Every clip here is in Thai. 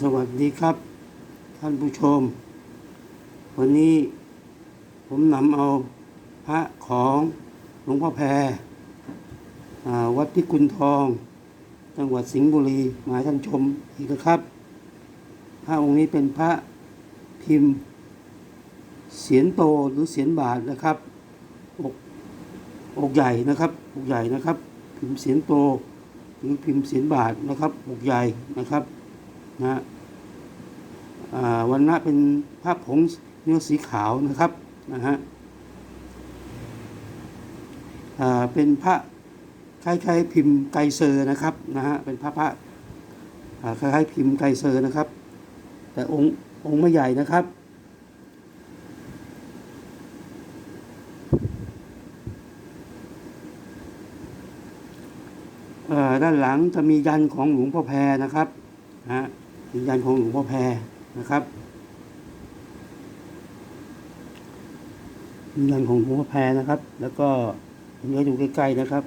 สวัสดีครับ ท่านผู้ชม วันนี้ผมนำเอาพระของหลวงพ่อแพรวัดพิกุลทอง จังหวัดสิงห์บุรีมาให้ท่านชมอีกครับ พระองค์นี้เป็นพระพิมพ์ เสียนโตหรือเสียนบาทนะครับอกอกใหญ่นะครับอกใหญ่นะครับ พิมพ์เสียนโตหรือพิมพ์เสียนบาทนะครับอกใหญ่นะครับ นะวันณะเป็นภาพผงเนื้อสีขาวนะครับนะฮะเป็นพระคล้ายๆพิมพ์ไกเซอร์นะครับนะฮะเป็นพระพระอ่าคล้ายๆพิมพ์ไกเซอร์นะครับ แต่องค์องค์ไม่ใหญ่นะครับด้านหลังจะมียันของหลวงพ่อแพรนะครับนะ ฮะมียันของหลวงพ่อแพรนะครับมียันของหลวงพ่อแพรนะครับ แล้วก็เนื้ออยู่ใกล้ๆนะครับ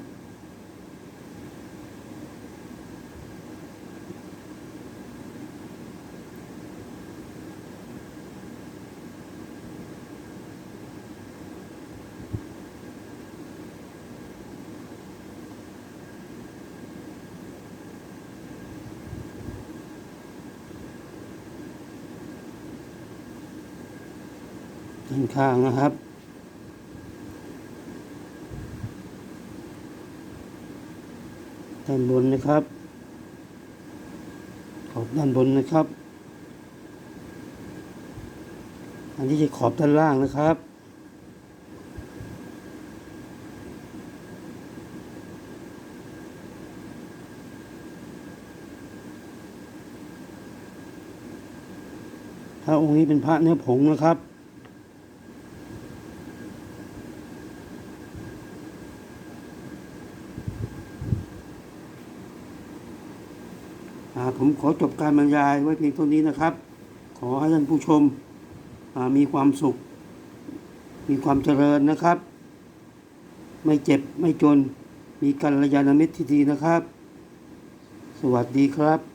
ด้านข้างนะครับ ด้านบนนะครับขอบด้านบนนะครับ อันนี้จะขอบด้านล่างนะครับถ้าองค์นี้เป็นพระเนื้อผงนะครับ ผมขอจบการบรรยายไว้เพียงเท่านี้นะครับ ขอให้ท่านผู้ชมมีความสุข มีความเจริญนะครับ ไม่เจ็บไม่จน มีกัลยาณมิตรที่ดีนะครับ สวัสดีครับ